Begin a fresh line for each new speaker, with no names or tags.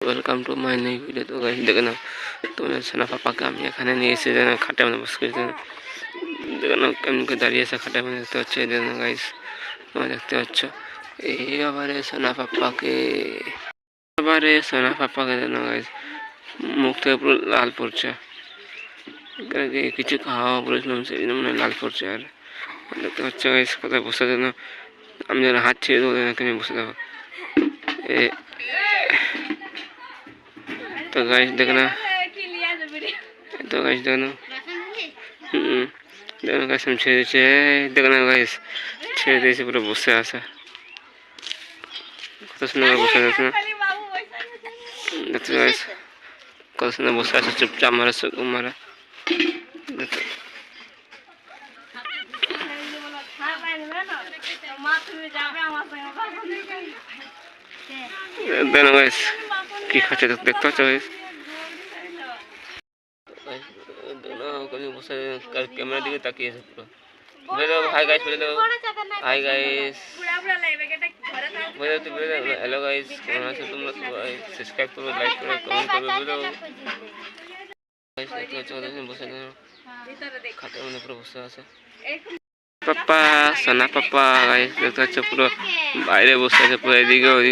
welcome to my new video তো guys দেখে নাও তোমার সোনা পাপাকে আমি এখানে নিয়ে এসে যেন খাটে মানে বসে করেছি দেখে নাও কেমন করে দাঁড়িয়ে আছে খাটে মানে দেখতে পাচ্ছ দেখে নাও গাইস তোমরা দেখতে পাচ্ছ এই আবারে সোনা পাপাকে আবারে সোনা পাপাকে দেখে নাও গাইস মুখ থেকে পুরো লাল পড়ছে এখানে কি কিছু খাওয়া বলেছিলাম সেই জন্য মানে লাল পড়ছে আর দেখতে পাচ্ছ গাইস কোথায় বসে যেন আমি যেন হাত ছেড়ে দেবো এখানে বসে দেবো এ তো গাইস দেখে না তো গাইস দেখে না হুম, দেখো আমি ছেড়ে দিয়েছি দেখে না গাইস ছেড়ে দিয়েছি, পুরো বসে আছে। কত সুন্দর বসে আছে। না দেখতে গাইস কত সুন্দর বসে আছে, চুপচাপ মারা সুকুম মারা। দেখো গাইস কি খাচ্ছে দেখ- দেখতে পাচ্ছ বসে ক্যামেরার দিকে তাকিয়েছে পুরো বলে হাই গাইস বলে হাই গাইস বলে হ্যালো গাইস কেমন আছো তোমরা? সবাই সাবস্ক্রাইব করো লাইক করো কমেন্ট করো বলে দাও। গাইস দেখতে পাচ্ছ ওদের বসে খাটের মধ্যে পুরো বসে আছে। পাপ্পা সোনা পাপ্পা গাইস দেখতে পাচ্ছ পুরো বাইরে বসে আছে পুরো এদিকে ওদিকে।